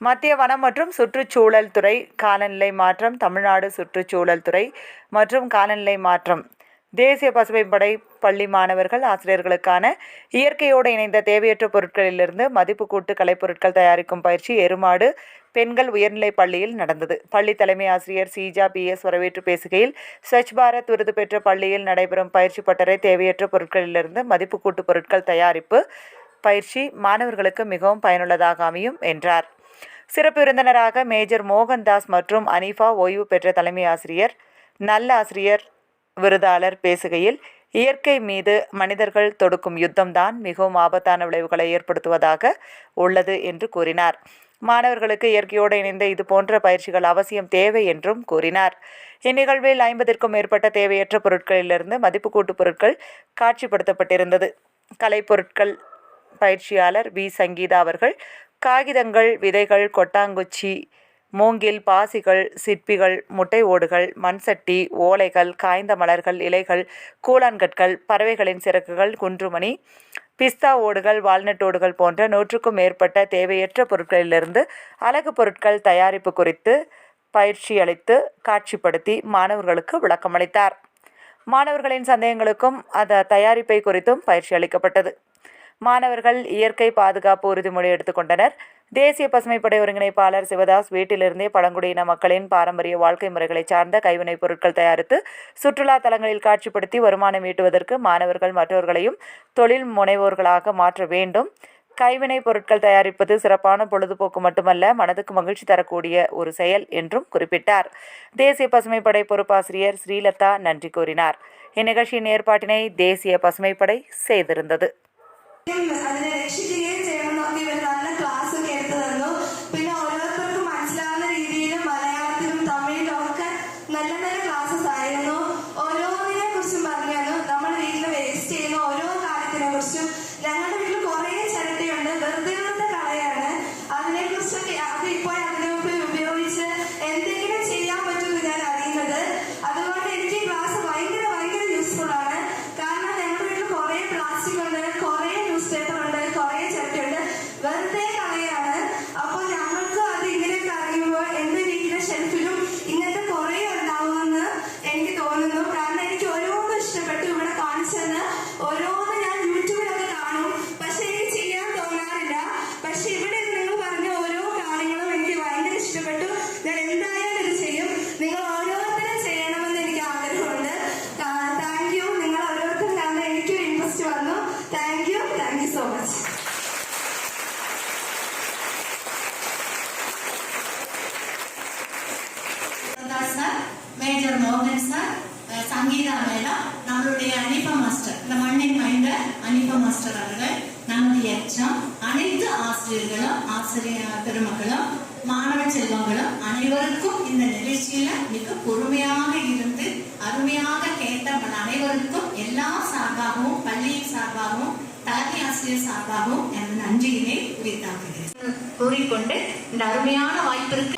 மத்திய வனம் மற்றும் சுற்றுச்சூழல் துறை காலநிலை மாற்றம் தமிழ்நாடு சுற்றுச்சூழல் துறை மற்றும் காலநிலை மாற்றம். தேசிய பசுமைப்படை பள்ளி மாணவர்கள் ஆசிரியர்களுக்கான இயற்கையோடு இணைந்த தேவையற்ற பொருட்களிலிருந்து மதிப்பு கூட்டு கலைப்பொருட்கள் தயாரிக்கும் பயிற்சி எருமாடு பெண்கள் உயர்நிலைப் பள்ளியில் நடந்தது. பள்ளி தலைமை ஆசிரியர் சீஜா பி. எஸ். வரவேற்று பேசுகையில் ஸ்வச் பாரத் விருது பெற்ற பள்ளியில் நடைபெறும் பயிற்சி பட்டறை தேவையற்ற பொருட்களிலிருந்து மதிப்பு கூட்டு பொருட்கள் தயாரிப்பு பயிற்சி மாணவர்களுக்கு மிகவும் பயனுள்ளதாக அமையும் என்றார். சிறப்பு விருந்தினராக மேஜர் மோகன்தாஸ் மற்றும் அனிஃபா ஓய்வு பெற்ற தலைமை ஆசிரியர் நல்ல ஆசிரியர் விருதாளர் பேசுகையில் இயற்கை மீது மனிதர்கள் தொடுக்கும் யுத்தம்தான் மிகவும் ஆபத்தான விளைவுகளை ஏற்படுத்துவதாக உள்ளது என்று கூறினார். மாணவர்களுக்கு இயற்கையோடு இணைந்த இது போன்ற பயிற்சிகள் அவசியம் தேவை என்றும் கூறினார். இந்நிகழ்வில் ஐம்பதிற்கும் மேற்பட்ட தேவையற்ற பொருட்களிலிருந்து மதிப்பு கூட்டு பொருட்கள் காட்சிப்படுத்தப்பட்டிருந்தது. கலைப்பொருட்கள் பயிற்சியாளர் வி. சங்கீதா அவர்கள் காகிதங்கள் விதைகள் கொட்டாங்குச்சி மூங்கில் பாசிகள் சிற்பிகள் முட்டை ஓடுகள் மண்சட்டி ஓலைகள் காய்ந்த மலர்கள் இலைகள் கூழான்கற்கள் பறவைகளின் சிறகுகள் குன்றுமணி பிஸ்தா ஓடுகள் வால்நட் ஓடுகள் போன்ற நூற்றுக்கும் மேற்பட்ட தேவையற்ற பொருட்களிலிருந்து அழகு பொருட்கள் தயாரிப்பு குறித்து பயிற்சி அளித்து காட்சிப்படுத்தி மாணவர்களுக்கு விளக்கமளித்தார் மாணவர்களின் சந்தேகங்களுக்கும் அந்த தயாரிப்பை குறித்தும் பயிற்சி அளிக்கப்பட்டது. மாணவர்கள் இயற்கை பாதுகாப்பு உறுதிமொழி எடுத்துக்கொண்டனர். தேசிய பசுமைப்படை ஒருங்கிணைப்பாளர் சிவதாஸ் வீட்டிலிருந்தே பழங்குடியின மக்களின் பாரம்பரிய வாழ்க்கை முறைகளை சார்ந்த கைவினைப் பொருட்கள் தயாரித்து சுற்றுலா தலங்களில் காட்சிப்படுத்தி வருமானம் ஈட்டுவதற்கு மாணவர்கள் மற்றவர்களையும் தொழில் முனைவோர்களாக மாற்ற வேண்டும். கைவினைப் பொருட்கள் தயாரிப்பது சிறப்பான பொழுதுபோக்கு மட்டுமல்ல மனதுக்கு மகிழ்ச்சி தரக்கூடிய ஒரு செயல் என்றும் குறிப்பிட்டார். தேசிய பசுமைப்படை பொறுப்பாசிரியர் ஸ்ரீலதா நன்றி கூறினார். இந்நிகழ்ச்சியின் ஏற்பாட்டினை தேசிய பசுமைப்படை செய்திருந்தது. അതിനെ രക്ഷിക്കുകയും ചെയ്യണമെന്നൊക്കെ ഇവർ നല്ല ക്ലാസ് ഒക്കെ എടുത്തു തന്നു. പിന്നെ ഓരോരുത്തർക്കും മനസ്സിലാവുന്ന രീതിയിലും മലയാളത്തിലും തമിഴിലും ഒക്കെ നല്ല നല്ല ക്ലാസ്സസ് ആയിരുന്നു. ഓരോന്നിനെ കുറിച്ചും പറഞ്ഞു നമ്മൾ വീട്ടിൽ വേസ്റ്റ് ചെയ്യുന്ന ഓരോ കാര്യത്തിനെ കുറിച്ചും ഞങ്ങളുടെ மோகன் சார் சங்கீதா நம்மளுடைய அனிபா மாஸ்டர் இந்த மண்ணின் மைந்த அனிபா மாஸ்டர் அவர்கள் நமது எச்சம் அனைத்து ஆசிரியர்களும் ஆசிரியர் பெருமக்களும் மாணவ செல்வங்களும் அனைவருக்கும் இந்த நிகழ்ச்சியில மிக பொறுமையாக இருந்து அருமையாக கேட்ட உங்கள் அனைவருக்கும் எல்லா சார்பாகவும் பள்ளியின் சார்பாகவும் தலைமை ஆசிரியர் சார்பாகவும் எனது நன்றியினை உரித்தாக்குகிறேன் கூறிக்கொண்டு இந்த அருமையான வாய்ப்பிற்கு